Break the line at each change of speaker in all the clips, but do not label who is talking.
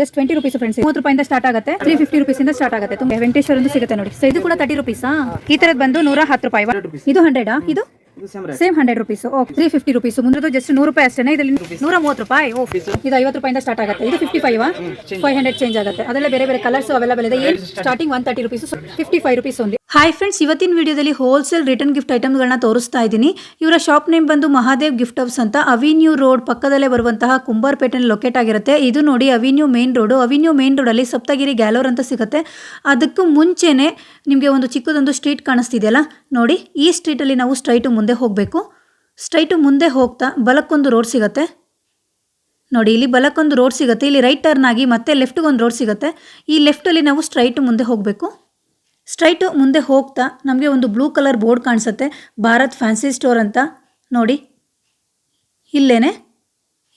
Just twenty rupees friends ಮೂವತ್ತು ರೂಪಾಯಿಂದ start ಆಗುತ್ತೆ. ತ್ರೀ ಫಿಫ್ಟಿ ರುಪೀಸ್ ಇಂದ ಸ್ಟಾರ್ಟ್ ಆಗುತ್ತೆ. ತುಂಬ ವೆಂಕಟೇಶ್ವರ ಒಂದು ಸಿಗುತ್ತೆ ನೋಡಿ. ಸೊ ಇದು ಕೂಡ ತರ್ಟಿ ರುಪೀಸಾ ಈ ತರದ್ ಬಂದು ನೂರ ಹತ್ತು ರೂಪಾಯಿ. ಇದು ಹಂಡ್ರೆಡಾ ಇದು?
ಸೇಮ್
ಹಂಡ್ರೆಡ್ ರುಪೀಸ್ ಓ ತ್ರೀ ಫಿಫ್ಟಿ ರುಪೀಸ್ ಮುಂದ್ರದ್ದು ಜಸ್ಟ್ ನೂರು ರೂಪಾಯಿ ಅಷ್ಟೇ ಇದರಲ್ಲಿ ನೂರ ಮೂವತ್ತು ರೂಪಾಯಿ. ಓ ಇದು ಐವತ್ತು ರೂಪಾಯಿಂದ ಸ್ಟಾರ್ಟ್ ಆಗುತ್ತೆ. ಇದು fifty five five hundred change ಆಗುತ್ತೆ. ಅದೆಲ್ಲ ಬೇರೆ ಬೇರೆ ಕಲರ್ಸ್ ಅವೈಲೇಬಲ್ ಇದೆ. Starting one thirty rupees fifty five rupees only hi friends ಇವತ್ತಿನ ವಿಡಿಯೋದಲ್ಲಿ ಹೋಲ್ಸೇಲ್ ರಿಟರ್ನ್ ಗಿಫ್ಟ್ ಐಟಮ್ಗಳನ್ನ ತೋರಿಸ್ತಾ ಇದ್ದೀನಿ. ಇವರ ಶಾಪ್ ನೇಮ್ ಬಂದು ಮಹಾದೇವ್ ಗಿಫ್ಟ್ ಹೌಸ್ ಅಂತ. ಅವಿನ್ಯೂ ರೋಡ್ ಪಕ್ಕದಲ್ಲೇ ಬರುವಂತಹ ಕುಂಬಾರ್ಪೇಟೆನಲ್ಲಿ ಲೊಕೇಟ್ ಆಗಿರುತ್ತೆ. ಇದು ನೋಡಿ avenue main road avenue main ರೋಡಲ್ಲಿ ಸಪ್ತಗಿರಿ ಗ್ಯಾಲೋರ್ ಅಂತ ಸಿಗುತ್ತೆ. ಅದಕ್ಕೂ ಮುಂಚೆನೇ ನಿಮಗೆ ಒಂದು ಚಿಕ್ಕದೊಂದು ಸ್ಟ್ರೀಟ್ ಕಾಣಿಸ್ತಿದೆಯಲ್ಲ? ನೋಡಿ, ಈ ಸ್ಟ್ರೀಟಲ್ಲಿ ನಾವು ಸ್ಟ್ರೈಟು ಮುಂದೆ ಹೋಗಬೇಕು. ಸ್ಟ್ರೈಟು ಮುಂದೆ ಹೋಗ್ತಾ ಬಲಕ್ಕೊಂದು ರೋಡ್ ಸಿಗುತ್ತೆ. ನೋಡಿ, ಇಲ್ಲಿ ಬಲಕ್ಕೊಂದು ರೋಡ್ ಸಿಗುತ್ತೆ. ಇಲ್ಲಿ ರೈಟ್ ಟರ್ನ್ ಆಗಿ ಮತ್ತೆ ಲೆಫ್ಟ್ಗೊಂದು ರೋಡ್ ಸಿಗುತ್ತೆ. ಈ ಲೆಫ್ಟಲ್ಲಿ ನಾವು ಸ್ಟ್ರೈಟು ಮುಂದೆ ಹೋಗಬೇಕು. ಸ್ಟ್ರೈಟು ಮುಂದೆ ಹೋಗ್ತಾ ನಮಗೆ ಒಂದು ಬ್ಲೂ ಕಲರ್ ಬೋರ್ಡ್ ಕಾಣಿಸುತ್ತೆ. ಭಾರತ್ ಫ್ಯಾನ್ಸಿ ಸ್ಟೋರ್ ಅಂತ. ನೋಡಿ. ಇಲ್ಲೇನೆ.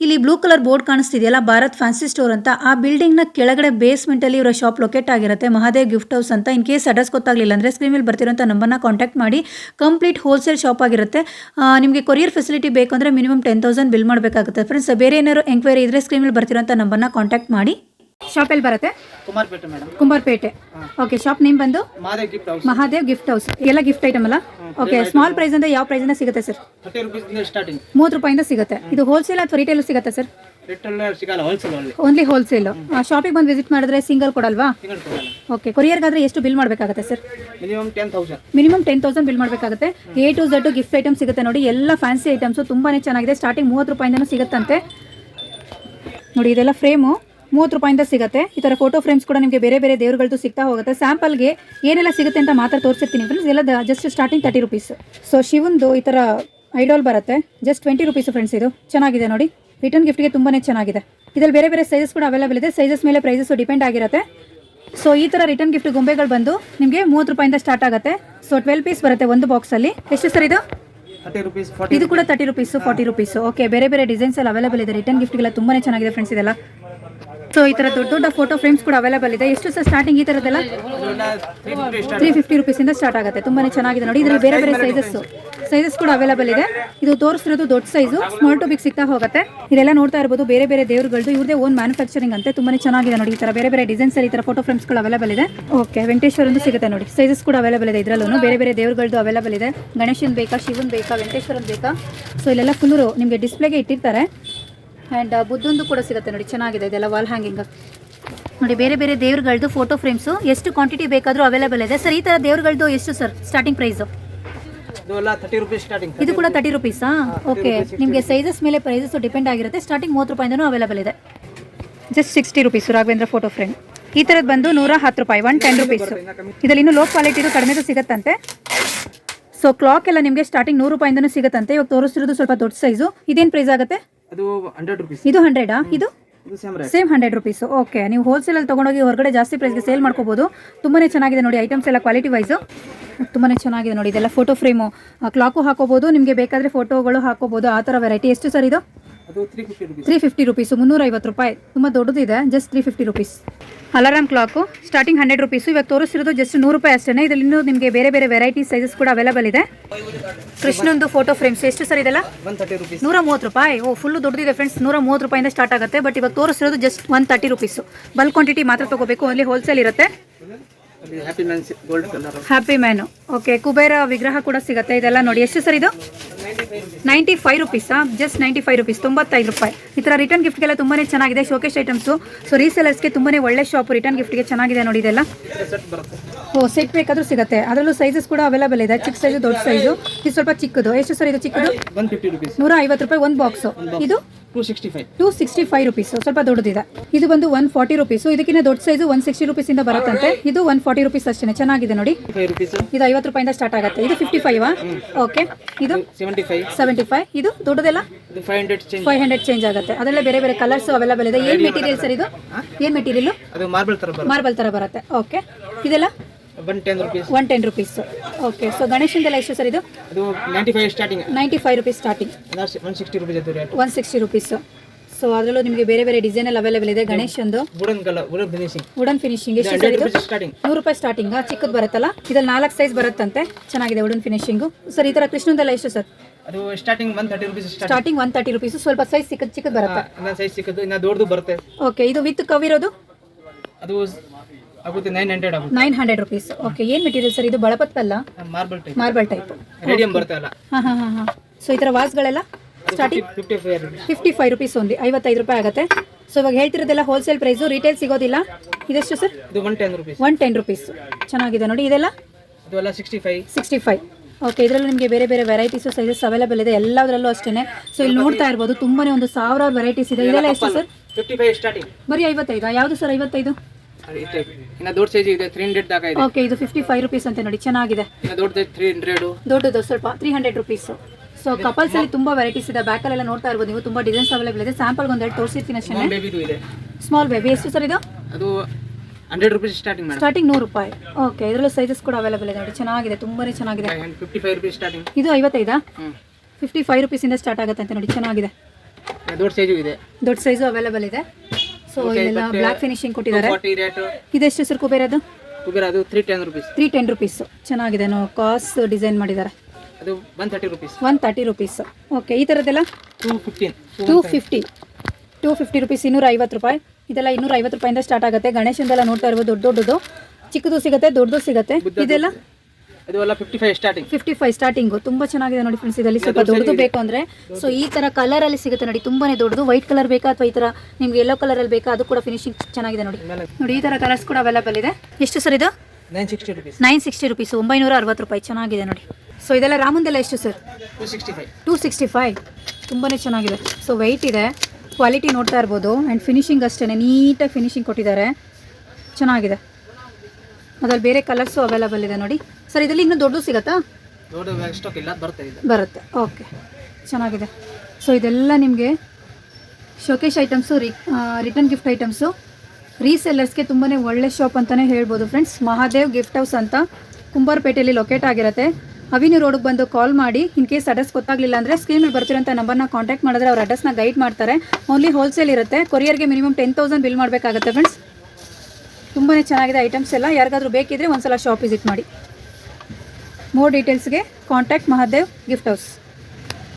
ಇಲ್ಲಿ ಬ್ಲೂ ಕಲರ್ ಬೋರ್ಡ್ ಕಾಣಿಸ್ತಿದೆಯಲ್ಲ, ಭಾರತ್ ಫ್ಯಾನ್ಸಿ ಸ್ಟೋರ್ ಅಂತ. ಆ ಬಿಲ್ಡಿಂಗ್ನ ಕೆಳಗಡೆ ಬೇಸ್ಮೆಂಟಲ್ಲಿ ಇವರ ಶಾಪ್ ಲೊಕೇಟ್ ಆಗಿರುತ್ತೆ. ಮಹಾದೇವ್ ಗಿಫ್ಟ್ ಹೌಸ್ ಅಂತ. ಇನ್ ಕೇಸ್ ಅಡ್ರೆಸ್ ಗೊತ್ತಾಗಲಿಲ್ಲ ಅಂದರೆ ಸ್ಕ್ರೀನ್ ಮೇಲೆ ಬರ್ತಿರೋಂಥ ನಂಬರ್ನ ಕಾಂಟ್ಯಾಕ್ಟ್ ಮಾಡಿ. ಕಂಪ್ಲೀಟ್ ಹೋಲ್ಸೇಲ್ ಶಾಪ್ ಆಗಿರುತ್ತೆ. ನಿಮಗೆ ಕೊರಿಯರ್ ಫೆಸಿಲಿಟಿ ಬೇಕು ಅಂದರೆ ಮಿನಿಮಮ್ ಟೆನ್ ತೌಸಂಡ್ ಬಿಲ್ ಮಾಡಬೇಕಾಗುತ್ತೆ. ಫ್ರೆಂಡ್ಸ್ ಬೇರೆ ಏನಾದ್ರು ಎಂಕ್ವೈರಿ ಇದ್ದರೆ ಸ್ಕ್ರೀನ್ ಮೇಲೆ ಬರ್ತಿರೋಂಥ ನಂಬರ್ನ ಕಾಂಟ್ಯಾಕ್ಟ್ ಮಾಡಿ. ಶಾಪ್ ಎಲ್ಲಿ ಬರುತ್ತೆ?
Kumarpete madam.
Kumbarpete. Okay shop name ಬಂದು?
ಮಾದೇ gift house
Mahadev gift house ಎಲ್ಲ ಗಿಫ್ಟ್ ಐಟಮ್ ಅಲ್ಲ? ಓಕೆ ಸ್ಮಾಲ್ ಪ್ರೈಸ್ ಅಂದ್ರೆ ಯಾವ ಪ್ರೈಸ್ ಇಂದ ಸಿಗುತ್ತೆ ಸರ್
ಥರ್ಟಿ ರುಪೀಸ್ ಸ್ಟಾರ್ಟಿಂಗ್
ಮೂವತ್ತು ರೂಪಾಯಿಂದ ಸಿಗುತ್ತೆ. ಇದು ಹೋಲ್ಸೇಲ್ ಅಥವಾ ರಿಟೇಲ್ ಸಿಗುತ್ತೆ ಸರ್
ರಿಟೇಲ್ ಸಿಗಲ್ಲ ಹೋಲ್ಸೇಲ್ ಅಲ್ಲಿ.
ಓನ್ಲಿ ಹೋಲ್ಸೇಲ್ ಶಾಪಿಗೆ ಬಂದು ವಿಸಿಟ್ ಮಾಡಿದ್ರೆ ಸಿಂಗಲ್ ಕೊಡಲ್ವಾ?
ಸಿಂಗಲ್ ಕೊಡಲ್ಲ.
ಓಕೆ ಕೊರಿಯರ್ಗಾದ್ರೆ ಎಷ್ಟು ಬಿಲ್ ಮಾಡಬೇಕಾಗುತ್ತೆ sir
minimum ten thousand
minimum ten thousand bill ಮಾಡಬೇಕಾಗುತ್ತೆ. A to Z gift item ಸಿಗುತ್ತೆ ನೋಡಿ. ಎಲ್ಲ ಫ್ಯಾನ್ಸಿ ಐಟಮ್ಸು ತುಂಬಾನೇ ಚೆನ್ನಾಗಿದೆ. ಸ್ಟಾರ್ಟಿಂಗ್ ಮೂವತ್ತು ರೂಪಾಯಿಂದನೂ ಸಿಗುತ್ತಂತೆ. ನೋಡಿ ಇದೆಲ್ಲ ಫ್ರೇಮು ಮೂವತ್ತು ರೂಪಾಯಿಂದ ಸಿಗುತ್ತೆ. ಈ ಥರ ಫೋಟೋ ಫ್ರೇಮ್ಸ್ ಕೂಡ ನಿಮಗೆ ಬೇರೆ ಬೇರೆ ದೇವ್ರಗಳದ್ದು ಸಿಗ್ತಾ ಹೋಗುತ್ತೆ. ಸ್ಯಾಂಪಲ್ಗೆ ಏನೆಲ್ಲ ಸಿಗುತ್ತೆ ಅಂತ ಮಾತ್ರ ತೋರಿಸಿರ್ತೀನಿ ಫ್ರೆಂಡ್ಸ್ ಎಲ್ಲ just starting thirty rupees so ಶಿವಂದು ಈ ಥರ ಐಡಾಲ್ ಬರುತ್ತೆ. ಜಸ್ಟ್ ಟ್ವೆಂಟಿ ರುಪೀಸ್ ಫ್ರೆಂಡ್ಸ್ ಇದು. ಚೆನ್ನಾಗಿದೆ ನೋಡಿ. ರಿಟರ್ನ್ ಗಿಫ್ಟ್ಗೆ ತುಂಬಾನೇ ಚೆನ್ನಾಗಿದೆ. ಇದರಲ್ಲಿ ಬೇರೆ ಬೇರೆ ಸೈಜಸ್ ಕೂಡ ಅವೈಲೇಬಲ್ ಇದೆ. ಸೈಜಸ್ ಮೇಲೆ ಪ್ರೈಸಸ್ ಡಿಪೆಂಡ್ ಆಗಿರುತ್ತೆ. ಸೊ ಈ ಥರ ರಿಟರ್ನ್ ಗಿಫ್ಟ್ ಗೊಂಬೆಗಳು ಬಂದು ನಿಮಗೆ ಮೂವತ್ತು ರೂಪಾಯಿಂದ ಸ್ಟಾರ್ಟ್ ಆಗುತ್ತೆ. ಸೊ ಟ್ವೆಲ್ ಪೀಸ್ ಬರುತ್ತೆ ಒಂದು ಬಾಕ್ಸಲ್ಲಿ ಎಷ್ಟು ಸರ್ ಇದು? ಇದು ಕೂಡ thirty rupees forty rupees okay ಬೇರೆ ಬೇರೆ ಡಿಸೈನ್ಸ್ ಎಲ್ಲ ಅವೈಲೇಬಲ್ ಇದೆ. ರಿಟರ್ನ್ ಗಿಫ್ಟ್ಗೆಲ್ಲ ತುಂಬಾ ಚೆನ್ನಾಗಿದೆ ಫ್ರೆಂಡ್ಸ್ ಇದೆಲ್ಲ. ಸೊ ಈ ತರ ದೊಡ್ಡ ದೊಡ್ಡ ಫೋಟೋ ಫ್ರೇಮ್ಸ್ ಕೂಡ ಅವೈಲೇಬಲ್ ಇದೆ. ಎಷ್ಟು ಸರ್ ಸ್ಟಾರ್ಟಿಂಗ್ ಈ ಥರದ್ದೆಲ್ಲ
ತ್ರೀ ಫಿಫ್ಟಿ
ರುಪೀಸ್ ಇಂದ ಸ್ಟಾರ್ಟ್ ಆಗುತ್ತೆ. ತುಂಬಾನೇ ಚೆನ್ನಾಗಿದೆ ನೋಡಿ. ಇದರಲ್ಲಿ ಬೇರೆ ಬೇರೆ ಸೈಜಸ್ ಸೈಜಸ್ ಕೂಡ ಅವೈಲೇಬಲ್ ಇದೆ. ಇದು ತೋರಿಸಿರೋದು ದೊಡ್ಡ ಸೈಜು ಸ್ಮಾಲ್ ಟು ಬಿಗ್ ಸಿಗ್ತಾ ಹೋಗುತ್ತೆ. ಇದೆಲ್ಲ ನೋಡ್ತಾ ಇರ್ಬೋದು. ಬೇರೆ ಬೇರೆ ದೇವರುಗಳದ್ದು ಇವ್ರದೇ ಓನ್ ಮ್ಯಾನುಫ್ಯಾಕ್ಚರಿಂಗ್ ಅಂತ. ತುಂಬಾನೇ ಚೆನ್ನಾಗಿದೆ ನೋಡಿ ಈ ತರ. ಬೇರೆ ಬೇರೆ ಡಿಸೈನ್ಸ್ ಅಲ್ಲಿ ಈ ತರ ಫೋಟೋ ಫ್ರೇಮ್ಸ್ಗಳು ಅವೈಲೇಬಲ್ ಇದೆ. ಓಕೆ ವೆಂಕಟೇಶ್ವರ ಒಂದು ಸಿಗುತ್ತೆ ನೋಡಿ. ಸೈಜಸ್ ಕೂಡ ಅವೈಲೇಬಲ್ ಇದೆ ಇದರಲ್ಲೂ ಬೇರೆ ಬೇರೆ ದೇವರುಗಳದ್ದು ಅವೈಲೇಬಲ್ ಇದೆ. ಗಣೇಶನ್ ಬೇಕಾ, ಶಿವನ್ ಬೇಕಾ, ವೆಂಕಟೇಶ್ವರನ್ ಬೇಕಾ? ಸೊ ಇಲ್ಲೆಲ್ಲ ಫುಲ್ಲು ನಿಮಗೆ ಡಿಸ್ಪ್ಲೇಗೆ ಇಟ್ಟಿರ್ತಾರೆ. ಆ್ಯಂಡ್ ಬುದ್ಧಂದು ಕೂಡ ಸಿಗುತ್ತೆ ನೋಡಿ ಚೆನ್ನಾಗಿದೆ ಇದೆಲ್ಲ ವಾಲ್ ಹ್ಯಾಂಗಿಂಗ್ ನೋಡಿ ಬೇರೆ ಬೇರೆ ದೇವ್ರಗಳದ್ದು ಫೋಟೋ ಫ್ರೇಮ್ಸು ಎಷ್ಟು ಕ್ವಾಂಟಿಟಿ ಬೇಕಾದರೂ ಅವೈಲೇಬಲ್ ಇದೆ. ಸರ್ ಈ ಥರ ದೇವ್ರಗಳದ್ದು ಎಷ್ಟು ಸರ್ ಸ್ಟಾರ್ಟಿಂಗ್ ಪ್ರೈಸು
ಇದು
ಕೂಡ ತರ್ಟಿ ರುಪೀಸಾ ಓಕೆ ನಿಮಗೆ ಸೈಜಸ್ ಮೇಲೆ ಪ್ರೈಸಸ್ ಡಿಪೆಂಡ್ ಆಗಿರುತ್ತೆ. ಸ್ಟಾರ್ಟಿಂಗ್ ಮೂವತ್ತು ರೂಪಾಯಿಂದನೂ ಅವೈಲೇಬಲ್ ಇದೆ. Just sixty rupees Raghavendra photo frame ಈ ಥರದ್ದು ಬಂದು ನೂರ ಹತ್ತು ರೂಪಾಯಿ ಒನ್ ಟೆನ್ ರುಪೀಸ್ ಇದರಲ್ಲಿ ಇನ್ನೂ ಲೋ ಕ್ವಾಲಿಟಿದು ಕಡಿಮೆದು ಸಿಗುತ್ತಂತೆ. ಸೊ ಕ್ಲಾಕ್ ಎಲ್ಲ ನಿಮಗೆ ಸ್ಟಾರ್ಟಿಂಗ್ ನೂರು ರೂಪಾಯಿಂದನೂ ಸಿಗುತ್ತಂತೆ. ಇವಾಗ ತೋರಿಸ್ತಿರೋದು ಸ್ವಲ್ಪ ದೊಡ್ಡ ಸೈಜು ಇದೇನು ಪ್ರೈಸ್ ಆಗುತ್ತೆ?
ಅದು ಹಂಡ್ರೆಡ್ ರುಪೀಸ್
ಇದು ಹಂಡ್ರೆಡಾ ಇದು?
ಇದು ಸೇಮ್
ಹಂಡ್ರೆಡ್ ರುಪೀಸ್ ಓಕೆ ನೀವು ಹೋಲ್ಸೇಲಲ್ಲಿ ತೊಗೊಂಡೋಗಿ ಹೊರಗಡೆ ಜಾಸ್ತಿ ಪ್ರೈಸ್ಗೆ ಸೇಲ್ ಮಾಡ್ಕೋಬಹುದು ತುಂಬಾನೇ ಚೆನ್ನಾಗಿದೆ ನೋಡಿ ಐಟಮ್ಸ್ ಎಲ್ಲ ಕ್ವಾಲಿಟಿ ವೈಸ್ ತುಂಬಾನೇ ಚೆನ್ನಾಗಿದೆ ನೋಡಿ ಇದೆಲ್ಲ ಫೋಟೋ ಫ್ರೇಮು ಕ್ಲಾಕು ಹಾಕೋಬಹುದು ನಿಮಗೆ ಬೇಕಾದ್ರೆ ಫೋಟೋಗಳು ಹಾಕೋಬಹುದು ಆ ಥರ ವೆರೈಟಿ ಎಷ್ಟು ಸರ್ ಇದು?
ತ್ರೀ ಫಿಫ್ಟಿ ರುಪೀಸ್
ಮುನ್ನೂರೈವತ್ತು ರೂಪಾಯಿ. ತುಂಬ ದೊಡ್ಡದಿದೆ just three fifty rupees alarm clock starting hundred rupees ಇವಾಗ ತೋರಿಸಿರೋದು ಜಸ್ಟ್ ನೂರು ರೂಪಾಯಿ ಅಷ್ಟೇ ಇದರಲ್ಲಿ ಇನ್ನೂ ನಿಮಗೆ ಬೇರೆ ಬೇರೆ ವೆರೈಟಿ ಸೈಜಸ್ ಕೂಡ ಅವೈಲೇಬಲ್ ಇದೆ. ಕೃಷ್ಣಂದು ಫೋಟೋ ಫ್ರೇಮ್ಸ್ ಎಷ್ಟು ಸರ್ ಇದೆಲ್ಲ? ನೂರ ಮೂವತ್ತು ರೂಪಾಯಿ. ಓ ಫುಲ್ ದೊಡ್ಡದಿದೆ ಫ್ರೆಂಡ್ಸ್ ನೂರ ಮೂವತ್ತು ರೂಪಾಯಿಂದ ಸ್ಟಾರ್ಟ್ ಆಗುತ್ತೆ. ಬಟ್ ಇವಾಗ ತೋರಿಸಿರೋದು just one thirty rupees bulk quantity ಮಾತ್ರ ತಗೋಬೇಕು. ಅಲ್ಲಿ ಹೋಲ್ಸೇಲ್ ಇರುತ್ತೆ
ಹ್ಯಾಪಿ
ಮ್ಯಾನು ಓಕೆ ಕುಬೇರ ವಿಗ್ರಹ ಕೂಡ ಸಿಗುತ್ತೆ. ಇದೆಲ್ಲ ನೋಡಿ. ಎಷ್ಟು ಸರ್ ಇದು? ನೈಂಟಿ ಫೈವ್ ರುಪೀಸಾ? ಜಸ್ಟ್ ನೈಂಟಿ ಫೈವ್ ರುಪೀಸ್ ತೊಂಬತ್ತೈದು ರೂಪಾಯಿ. ಈ ಥರ ರಿಟರ್ನ್ ಗಿಫ್ಟ್ಗೆಲ್ಲ ತುಂಬಾ ಚೆನ್ನಾಗಿದೆ ಶೋಕೇಶ್ ಐಟಮ್ಸು ಸೊ ರೀಸೇಲರ್ಸ್ಗೆ ತುಂಬಾ ಒಳ್ಳೆ ಶಾಪ್ ರಿಟರ್ನ್ ಗಿಫ್ಟ್ಗೆ ಚೆನ್ನಾಗಿದೆ ನೋಡಿ ಇದೆಲ್ಲ. ಓ ಸೆಟ್ ಬೇಕಾದರೂ ಸಿಗುತ್ತೆ. ಅದರಲ್ಲೂ ಸೈಜಸ್ ಕೂಡ ಅವೈಲೇಬಲ್ ಇದೆ. ಚಿಕ್ಕ ಸೈಜು ದೊಡ್ಡ ಸೈಜು ಇದು ಸ್ವಲ್ಪ ಚಿಕ್ಕದು. ಎಷ್ಟು ಸರ್ ಇದು ಚಿಕ್ಕದು? ನೂರ ಐವತ್ತು ರೂಪಾಯಿ ಒಂದು ಬಾಕ್ಸು ಇದು?
Two sixty five
two sixty five rupees ಸ್ವಲ್ಪ ದೊಡ್ಡದಿದೆ. ಇದು ಬಂದು ಒನ್ ಫಾರ್ಟಿ ರುಪೀಸ್ ಇದಕ್ಕಿಂತ ದೊಡ್ಡ ಸೈಜ್ ಒನ್ ಸಿಕ್ಸ್ಟಿ ರುಪೀಸ್ ಇಂದ ಬರುತ್ತಂತೆ ಇದು ಒನ್ ಫಾರ್ಟಿ ರುಪೀಸ್ ಅಷ್ಟೇ ಚೆನ್ನಾಗಿದೆ ನೋಡಿ. ಇದು ಐವತ್ತು ರೂಪಾಯಿಂದ ಸ್ಟಾರ್ಟ್ ಆಗುತ್ತೆ. ಇದು ಫಿಫ್ಟಿ ಫೈವಾ ಓಕೆ ಇದು
ಸೆವೆಂಟಿ ಫೈವ್
ಸೆವೆಂಟಿ ಫೈವ್ ಇದು ದೊಡ್ಡದೆಲ್ಲ
five hundred change
five hundred change ಆಗುತ್ತೆ. ಅದರಲ್ಲೇ ಬೇರೆ ಬೇರೆ ಕಲರ್ಸ್ ಅವೈಲೇಬಲ್ ಇದೆ. ಏನ್ ಮೆಟೀರಿಯಲ್ ಸರ್ ಇದು? ಏನ್ ಮೆಟೀರಿಯಲ್
ಮಾರ್ಬಲ್ ತರ ಬರುತ್ತೆ.
ಓಕೆ ಇದೆಲ್ಲ?
One ten rupees
one ten rupees okay so ಗಣೇಶಂದೆಲ್ಲ ಎಷ್ಟು ಸರ್ ಇದು?
ಅದು ninety five starting
ninety five rupees starting
one sixty rupees ಅದು. Rate
one sixty rupees so ಅದರಲ್ಲೂ ನಿಮಗೆ ಬೇರೆ ಬೇರೆ ಡಿಸೈನ್ ಎಲ್ಲ ಅವೈಲೇಬಲ್ ಇದೆ. ಗಣೇಶಂದು
wooden colour wooden finishing
wooden finishing ಎಷ್ಟು ಸರ್ ಇದು?
ಸ್ಟಾರ್ಟಿಂಗ್
ನೂರು ರೂಪಾಯಿ ಸ್ಟಾರ್ಟಿಂಗ್ ಚಿಕ್ಕದು ಬರುತ್ತಲ್ಲ? ಇದ್ರಲ್ಲಿ ನಾಲ್ಕು ಸೈಜ್ ಬರುತ್ತಂತೆ. ಚೆನ್ನಾಗಿದೆ ವುಡನ್ ಫಿನಿಶಿಂಗು ಸರ್ ಈ ಥರ ಕೃಷ್ಣದೆಲ್ಲ ಎಷ್ಟು ಸರ್
ಅದು starting one thirty rupees
starting one thirty rupees ಸ್ವಲ್ಪ ಸೈಜ್ ಚಿಕ್ಕದ್ ಚಿಕ್ಕದು ಬರುತ್ತೆ.
ಸೈಜ್ ಸಿಕ್ಕದು ಇನ್ನ ದೊಡ್ಡದು ಬರುತ್ತೆ.
ಓಕೆ ಇದು ವಿತ್ ಕವಿರೋದು
ಅದು ಆಗುತ್ತೆ ನೈನ್ ಹಂಡ್ರೆಡ್ ಆಗುತ್ತೆ.
ನೈನ್ ಹಂಡ್ರೆಡ್ ರುಪೀಸ್ ಓಕೆ ಏನು ಮೆಟೀರಿಯಲ್ ಸರ್ ಇದು ಬಳಪತ್ತಲ್ಲ
marble type
marble type
radium ಬರ್ತಲ್ಲ ಅಲ್ಲ.
ಹಾಂ ಹಾಂ ಹಾಂ ಹಾಂ. ಸೊ ಈ ಥರ ವಾಸ್ಗಳೆಲ್ಲ starting
fifty five rupees
fifty five rupees ಒಂದು ಐವತ್ತೈದು ರೂಪಾಯಿ ಆಗುತ್ತೆ. ಸೊ ಇವಾಗ ಹೇಳ್ತಿರೋದೆಲ್ಲ ಹೋಲ್ಸೇಲ್ ಪ್ರೈಸು ರಿಟೇಲ್ ಸಿಗೋದಿಲ್ಲ. ಇದೆಷ್ಟು ಸರ್
ಇದು one ten rupees
one ten rupees ಚೆನ್ನಾಗಿದೆ ನೋಡಿ. ಇದೆಲ್ಲ?
ಇದೆಲ್ಲ sixty five
sixty five okay ಇದರಲ್ಲೂ ನಿಮಗೆ ಬೇರೆ ಬೇರೆ ವೆರೈಟೀಸು ಸೈಜಸ್ ಅವೈಲೇಬಲ್ ಇದೆ. ಎಲ್ಲದರಲ್ಲೂ ಅಷ್ಟೇ ಸೊ ಇಲ್ಲಿ ನೋಡ್ತಾ ಇರ್ಬೋದು. ತುಂಬಾನೇ ಒಂದು ಸಾವಿರಾರು ವೆರೈಟೀಸ್ ಇದೆ. ಇದೆಲ್ಲ ಎಷ್ಟು ಸರ್
ಫಿಫ್ಟಿ ಫೈವ್ ಸ್ಟಾರ್ಟಿಂಗ್
ಬರೀ ಐವತ್ತೈದು? ಯಾವುದು ಸರ್ ಐವತ್ತೈದು?
ಈ ಇನ್ನ ದೊಡ್ಡ ಸೈಜ್ ಇದೆ ತ್ರೀ ಹಂಡ್ರೆಡ್ ದಾకా ಇದೆ.
ಓಕೆ ಇದು ಫಿಫ್ಟಿ ಫೈವ್ ರುಪೀಸ್ ಅಂತ ನೋಡಿ ಚೆನ್ನಾಗಿದೆ.
ಇನ್ನ ದೊಡ್ಡದು ತ್ರೀ ಹಂಡ್ರೆಡ್
ದೊಡ್ಡದು ಸ್ವಲ್ಪ three hundred rupees so couples ಅಲ್ಲಿ ತುಂಬಾ ವೆರೈಟೀಸ್ ಇದೆ. ಬ್ಯಾಕ್ ಅಲ್ಲೆಲ್ಲ ನೋಡ್ತಾ ಇರ್ಬೋದು ನೀವು ತುಂಬಾ ಡಿಸೈನ್ಸ್ ಅವೈಲೇಬಲ್ ಇದೆ. ಸ್ಯಾಂಪಲ್ ಒಂದೆರಡು ತೋರಿಸಿರ್ತೀನಿ ಅಷ್ಟೇ
ಬೇಬಿದು ಇದೆ.
ಸ್ಮಾಲ್ ಬೇಬಿ ಎಷ್ಟು ಸರ್ ಇದು?
ಅದು ಹಂಡ್ರೆಡ್ ರುಪೀಸ್ ಸ್ಟಾರ್ಟಿಂಗ್
ಸ್ಟಾರ್ಟಿಂಗ್ ನೂರು ರೂಪಾಯಿ. ಓಕೆ ಇದರಲ್ಲೂ ಸೈಜಸ್ ಕೂಡ ಅವೈಲೇಬಲ್ ಇದೆ ನೋಡಿ. ಚೆನ್ನಾಗಿದೆ ತುಂಬಾನೇ ಚೆನ್ನಾಗಿದೆ.
ಫಿಫ್ಟಿ ಫೈವ್ ರುಪೀಸ್ ಸ್ಟಾರ್ಟಿಂಗ್
ಇದು ಐವತ್ತೈದಾ? ಫಿಫ್ಟಿ ಫೈವ್ ರುಪೀಸಿಂದ ಸ್ಟಾರ್ಟ್ ಆಗುತ್ತೆ ಅಂತ ನೋಡಿ ಚೆನ್ನಾಗಿದೆ.
ದೊಡ್ಡ ಸೈಜು ಇದೆ.
ದೊಡ್ಡ ಸೈಜು ಅವೈಲೇಬಲ್ ಇದೆ. ಸೊ ಇದೆಲ್ಲ ಬ್ಲಾಕ್ ಫಿನಿಶಿಂಗ್ ಕೊಟ್ಟಿದ್ದಾರೆ.
ರೇಟ್
ಇದೆಷ್ಟು ಸರ್ ಕುಬೇರದು
ಕುಬೇರ ಅದು three ten rupees
three ten rupees ಚೆನ್ನಾಗಿದೆ. ನಾವು ಕಾಸ್ ಡಿಸೈನ್ ಮಾಡಿದ್ದಾರೆ.
ಅದು one thirty rupees
one thirty rupees okay ಈ ಥರದ್ದೆಲ್ಲ
two fifteen
two fifty two fifty rupees ಇನ್ನೂರ ಐವತ್ತು ರೂಪಾಯಿ. ಇದೆಲ್ಲ ಇನ್ನೂರ ಐವತ್ತು ರೂಪಾಯಿಂದ ಸ್ಟಾರ್ಟ್ ಆಗುತ್ತೆ. ಗಣೇಶಂದೆಲ್ಲ ನೋಡ್ತಾ ಇರ್ಬೋದು. ದೊಡ್ಡ ದೊಡ್ಡದು. ಚಿಕ್ಕದು ಸಿಗುತ್ತೆ ದೊಡ್ಡದು ಸಿಗುತ್ತೆ. ಇದೆಲ್ಲ
ಅದು ಫಿಫ್ಟಿ ಫೈವ್ ಸ್ಟಾರ್ಟಿಂಗ್
ತುಂಬ ಚೆನ್ನಾಗಿದೆ ನೋಡಿ ಫ್ರೆಂಡ್ಸ್ ಇದರಲ್ಲಿ ಸ್ವಲ್ಪ ದೊಡ್ಡದು ಬೇಕು ಅಂದ್ರೆ ಸೊ ಈ ಕಲರ್ ಅಲ್ಲಿ ಸಿಗುತ್ತೆ ನೋಡಿ ತುಂಬಾನೇ ದೊಡ್ಡದು. ವೈಟ್ ಕಲರ್ ಬೇಕಾ ಅಥವಾ ಈ ತರ ನಿಮ್ಗೆ ಯೆಲ್ಲೋ ಅಲ್ಲಿ ಬೇಕಾ? ಅದು ಕೂಡ ಫಿನಿಶಿಂಗ್ ಚೆನ್ನಾಗಿದೆ ನೋಡಿ. ನೋಡಿ ಈ ತರ ಕಲರ್ಸ್ ಕೂಡ ಅವೈಲೇಬಲ್ ಇದೆ. ಎಷ್ಟು ಸರ್ ಇದು?
ನೈನ್ ಸಿಕ್ಸ್ಟಿ ರುಪೀಸ್
ಒಂಬೈನೂರ ಅರವತ್ತು ರೂಪಾಯಿ. ಚೆನ್ನಾಗಿದೆ ನೋಡಿ. ಸೊ ಇದೆಲ್ಲ ರಾಮುಂದೆಲ್ಲ ಎಷ್ಟು ಸರ್
ಟೂ ಸಿಕ್ಸ್ಟಿ ಫೈವ್
ತುಂಬಾ ಚೆನ್ನಾಗಿದೆ. ಸೊ ವೈಟ್ ಇದೆ. ಕ್ವಾಲಿಟಿ ನೋಡ್ತಾ ಇರ್ಬೋದು. ಆ್ಯಂಡ್ ಫಿನಿಶಿಂಗ್ ಅಷ್ಟೇ ನೀಟಾಗಿ ಫಿನಿಶಿಂಗ್ ಕೊಟ್ಟಿದ್ದಾರೆ. ಚೆನ್ನಾಗಿದೆ. ಅದ್ರಲ್ಲಿ ಬೇರೆ ಕಲರ್ಸು ಅವೈಲೇಬಲ್ ಇದೆ ನೋಡಿ. ಸರ್ ಇದರಲ್ಲಿ ಇನ್ನೂ ದೊಡ್ಡದು ಸಿಗುತ್ತಾ?
ದೊಡ್ಡ ಸ್ಟಾಕ್ ಇಲ್ಲ ಬರ್ತಾ ಇದೆ.
ಬರುತ್ತೆ. ಓಕೆ. ಚೆನ್ನಾಗಿದೆ. ಸೊ ಇದೆಲ್ಲ ನಿಮಗೆ showcase items re return gift items ರೀಸೆಲ್ಲರ್ಸ್ಗೆ ತುಂಬಾ ಒಳ್ಳೆ ಶಾಪ್ ಅಂತಲೇ ಹೇಳ್ಬೋದು ಫ್ರೆಂಡ್ಸ್ ಮಹಾದೇವ್ ಗಿಫ್ಟ್ ಹೌಸ್ ಅಂತ ಕುಂಬಾರಪೇಟೆಯಲ್ಲಿ ಲೊಕೇಟ್ ಆಗಿರುತ್ತೆ. ಅವಿನಿ ರೋಡ್ಗೆ ಬಂದು ಕಾಲ್ ಮಾಡಿ ಇನ್ ಕೇಸ್ ಅಡ್ರೆಸ್ ಗೊತ್ತಾಗಲಿಲ್ಲ ಅಂದರೆ ಸ್ಕ್ರೀನಲ್ಲಿ ಬರ್ತಿರೋಂಥ ನಂಬರ್ನ ಕಾಂಟ್ಯಾಕ್ಟ್ ಮಾಡಿದ್ರೆ ಅವ್ರ ಅಡ್ರೆಸ್ನ ಗೈಡ್ ಮಾಡ್ತಾರೆ. ಓನ್ಲಿ ಹೋಲ್ಸೇಲ್ ಇರುತ್ತೆ. ಕೊರಿಯರ್ಗೆ ಮಿನಿಮಮ್ ಟೆನ್ ತೌಸಂಡ್ ಬಿಲ್ ಮಾಡಬೇಕಾಗುತ್ತೆ ಫ್ರೆಂಡ್ಸ್ ತುಂಬಾ ಚೆನ್ನಾಗಿದೆ ಐಟಮ್ಸ್ ಎಲ್ಲ. ಯಾರಿಗಾದ್ರೂ ಬೇಕಿದ್ರೆ ಒಂದ್ಸಲ ಶಾಪ್ ವಿಸಿಟ್ ಮಾಡಿ. ಮೋರ್ ಡೀಟೇಲ್ಸ್ಗೆ ಕಾಂಟ್ಯಾಕ್ಟ್ ಮಹಾದೇವ್ ಗಿಫ್ಟ್ ಹೌಸ್